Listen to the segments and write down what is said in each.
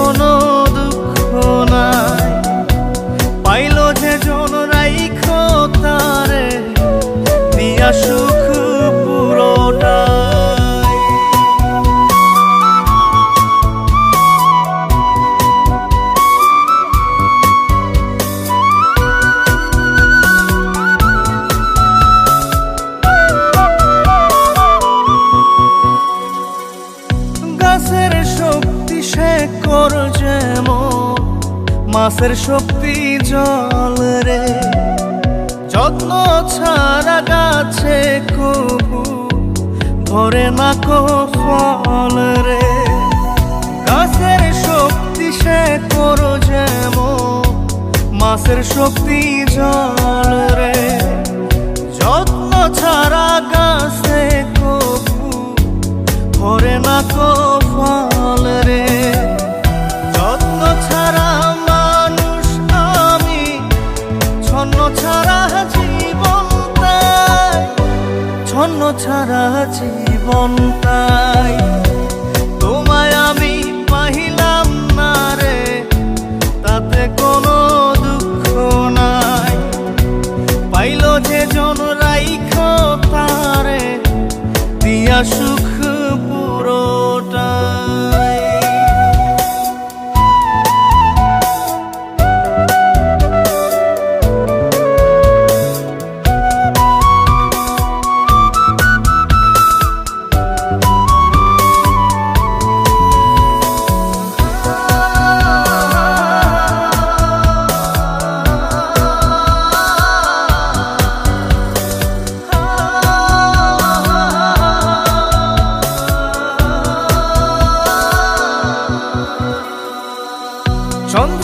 কোনো দুঃখ নাই। পাইল যে জন রাইখ তারে সুখ সে কর মাছের শক্তি জল রে। যত্ন ছাড়া গাছে কবু ধরে না কো ফল রে। গাছের শক্তি সে কর মাছের শক্তি জল রে। যত্ন ছাড়া গাছে কবু ধরে না কো ফল রে। ছন্ন ছাড়া জীবন তাই তোমায় আমি পাহিলাম না রে, তাতে কোনো দুঃখ নাই। পাইল যে জন রাইখ তারে, দিয়া সুখ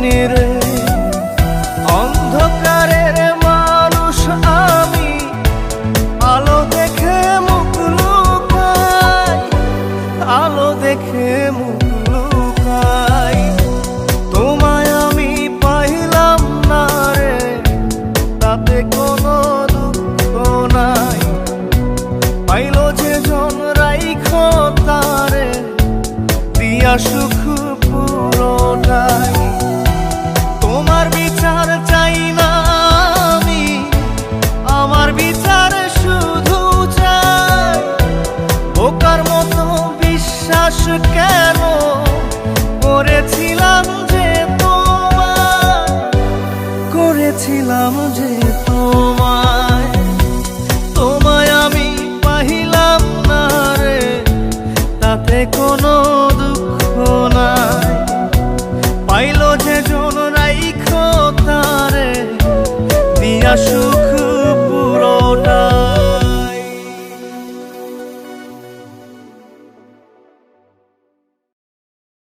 বিনিরে অন্ধকারের মানুষ আমি, আলো দেখে মুখ লুকাই, আলো দেখে মুখ লুকাই। তোমায় আমি পাইলাম না রে, তাতে কোনো দুঃখ নাই। পাইল যে জন রাইখো তারে, দিয়া সুখ 마셔.